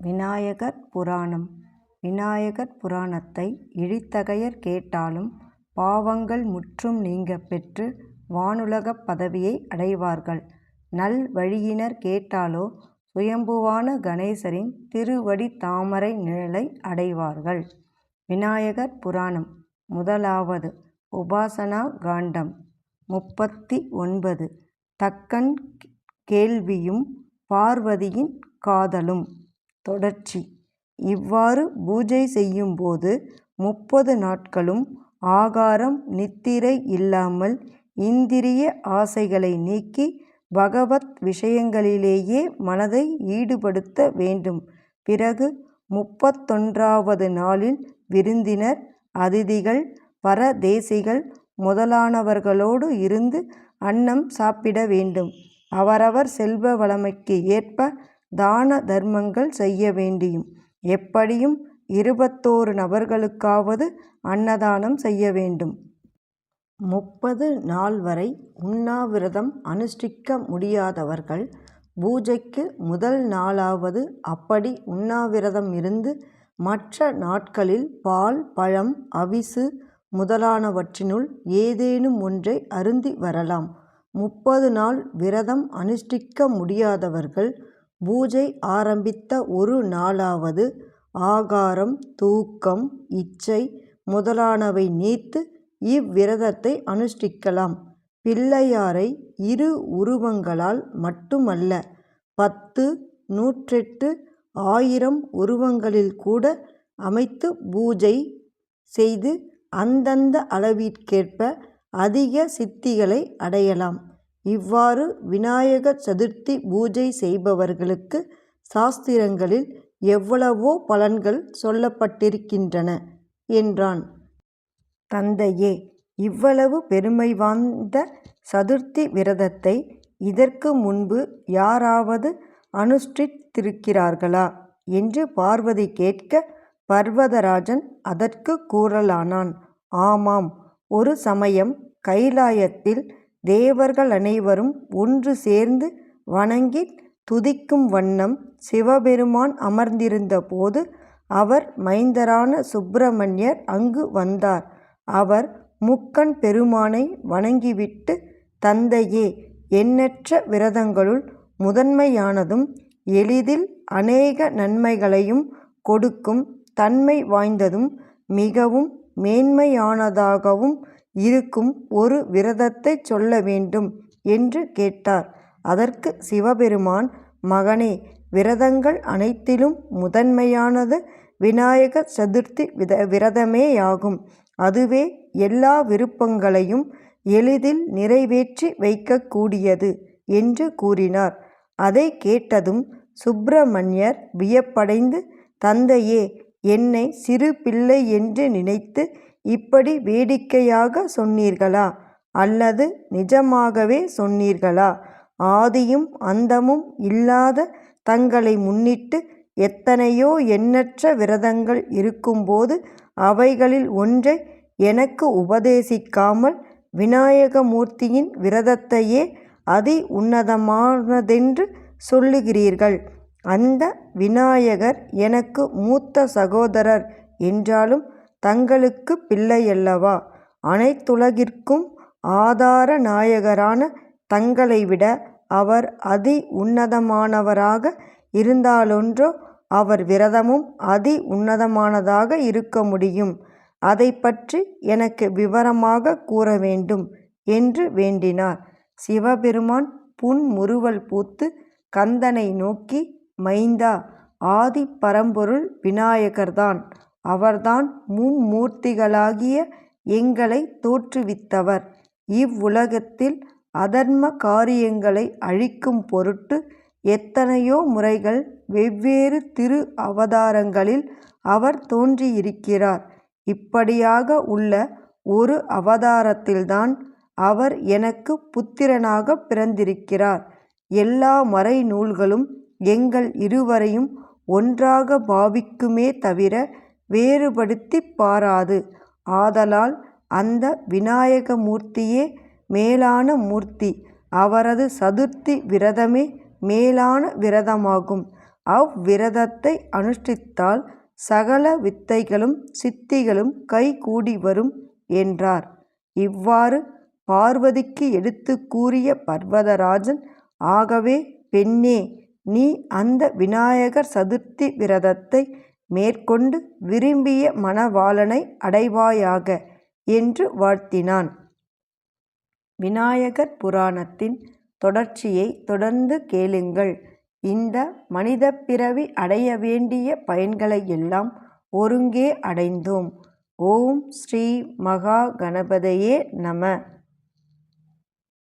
விநாயகர் புராணம் விநாயகர் புராணத்தை இழித்தகையர் கேட்டாலும் பாவங்கள் முற்றும் நீங்க பெற்று வானுலகப் பதவியை அடைவார்கள். நல்வழியினர் கேட்டாலோ சுயம்புவான கணேசரின் திருவடி தாமரை நிழலை அடைவார்கள். விநாயகர் புராணம் முதலாவது உபாசனா காண்டம் முப்பத்தி ஒன்பது தக்கன் கேள்வியும் பார்வதியின் காதலும் தொடர்ச்சி இவ்வாறு பூஜை செய்யும்போது முப்பது நாட்களும் ஆகாரம் நித்திரை இல்லாமல் இந்திரிய ஆசைகளை நீக்கி பகவத் விஷயங்களிலேயே மனதை ஈடுபடுத்த வேண்டும். பிறகு முப்பத்தொன்றாவது நாளில் விருந்தினர் அதிதிகள் பரதேசிகள் முதலானவர்களோடு இருந்து அன்னம் சாப்பிட வேண்டும். அவரவர் செல்வ வளமைக்கு ஏற்ப தான தர்மங்கள் செய்ய வேண்டியும் எப்படியும் இருபத்தோரு நபர்களுக்காவது அன்னதானம் செய்ய வேண்டும். முப்பது நாள் வரை உண்ணாவிரதம் அனுஷ்டிக்க முடியாதவர்கள் பூஜைக்கு முதல் நாளாவது அப்படி உண்ணாவிரதம் இருந்து மற்ற நாட்களில் பால் பழம் அவிசு முதலானவற்றினுள் ஏதேனும் ஒன்றை அருந்தி வரலாம். முப்பது நாள் விரதம் அனுஷ்டிக்க முடியாதவர்கள் பூஜை ஆரம்பித்த ஒரு நாளாவது ஆகாரம் தூக்கம் இச்சை முதலானவை நீத்து இவ்விரதத்தை அனுஷ்டிக்கலாம். பிள்ளையாரை இரு உருவங்களால் மட்டுமல்ல பத்து நூற்றெட்டு ஆயிரம் உருவங்களில் கூட அமைத்து பூஜை செய்து அந்தந்த அளவிற்கேற்ப அதிக சித்திகளை அடையலாம். இவ்வாறு விநாயகர் சதுர்த்தி பூஜை செய்பவர்களுக்கு சாஸ்திரங்களில் எவ்வளவோ பலன்கள் சொல்லப்பட்டிருக்கின்றன என்றான். தந்தையே இவ்வளவு பெருமை வாய்ந்த சதுர்த்தி விரதத்தை இதற்கு முன்பு யாராவது அனுஷ்டித்திருக்கிறார்களா? என்று பார்வதி கேட்க பர்வதராஜன் அதற்குக் கூறலானான். ஆமாம் ஒரு சமயம் கைலாயத்தில் தேவர்கள் அனைவரும் ஒன்று சேர்ந்து வணங்கி துதிக்கும் வண்ணம் சிவபெருமான் அமர்ந்திருந்த போது அவர் மைந்தரான சுப்பிரமணியர் அங்கு வந்தார். அவர் முக்கண் பெருமானை வணங்கிவிட்டு தந்தையே எண்ணற்ற விரதங்களுள் முதன்மையானதும் எளிதில் அநேக நன்மைகளையும் கொடுக்கும் தன்மை வாய்ந்ததும் மிகவும் மேன்மையானதாகவும் இருக்கும் ஒரு விரதத்தைச் சொல்ல வேண்டும் என்று கேட்டார். அதற்கு சிவபெருமான் மகனே விரதங்கள் அனைத்திலும் முதன்மையானது விநாயக சதுர்த்தி விரதமேயாகும். அதுவே எல்லா விருப்பங்களையும் எளிதில் நிறைவேற்றி வைக்கக்கூடியது என்று கூறினார். அதை கேட்டதும் சுப்பிரமணியர் வியப்படைந்து தந்தையே என்னை சிறு பிள்ளை என்று நினைத்து இப்படி வேடிக்கையாக சொன்னீர்களா? அல்லது நிஜமாகவே சொன்னீர்களா? ஆதியும் அந்தமும் இல்லாத தங்களை முன்னிட்டு எத்தனையோ எண்ணற்ற விரதங்கள் இருக்கும்போது அவைகளில் ஒன்றை எனக்கு உபதேசிக்காமல் விநாயகமூர்த்தியின் விரதத்தையே அதி உன்னதமானதென்று சொல்லுகிறீர்கள். அந்த விநாயகர் எனக்கு மூத்த சகோதரர் என்றாலும் தங்களுக்குப் பிள்ளையல்லவா? அனைத்துலகிற்கும் ஆதார நாயகரான தங்களை விட அவர் அதி உன்னதமானவராக இருந்தாலொன்றோ அவர் விரதமும் அதி உன்னதமானதாக இருக்க முடியும். அதை பற்றி எனக்கு விவரமாக கூற வேண்டும் என்று வேண்டினார். சிவபெருமான் புன்முறுவல் பூத்து கந்தனை நோக்கி மைந்தா ஆதி பரம்பொருள் விநாயகர்தான். அவர்தான் மும்மூர்த்திகளாகிய எங்களை தோற்றுவித்தவர். இவ்வுலகத்தில் அதர்ம காரியங்களை அழிக்கும் பொருட்டு எத்தனையோ முறைகள் வெவ்வேறு திரு அவதாரங்களில் அவர் தோன்றியிருக்கிறார். இப்படியாக உள்ள ஒரு அவதாரத்தில்தான் அவர் எனக்கு புத்திரனாகப் பிறந்திருக்கிறார். எல்லா மறைநூல்களும் எங்கள் இருவரையும் ஒன்றாக பாவிக்குமே தவிர வேறுபடுத்திப் பாராது. ஆதலால் அந்த விநாயக மூர்த்தியே மேலான மூர்த்தி. அவரது சதுர்த்தி விரதமே மேலான விரதமாகும். அவ்விரதத்தை அனுஷ்டித்தால் சகல வித்தைகளும் சித்திகளும் கைகூடி வரும் என்றார். இவ்வாறு பார்வதிக்கு எடுத்து கூறிய பர்வதராஜன் ஆகவே பெண்ணே நீ அந்த விநாயகர் சதுர்த்தி விரதத்தை மேற்கொண்டு விரும்பிய மணவாளனை அடைவாயாக என்று வாழ்த்தினான். விநாயகர் புராணத்தின் தொடர்ச்சியை தொடர்ந்து கேளுங்கள். இந்த மனிதப் பிறவி அடைய வேண்டிய பயன்களை எல்லாம் ஒருங்கே அடைந்தோம். ஓம் ஸ்ரீ மகா கணபதையே நம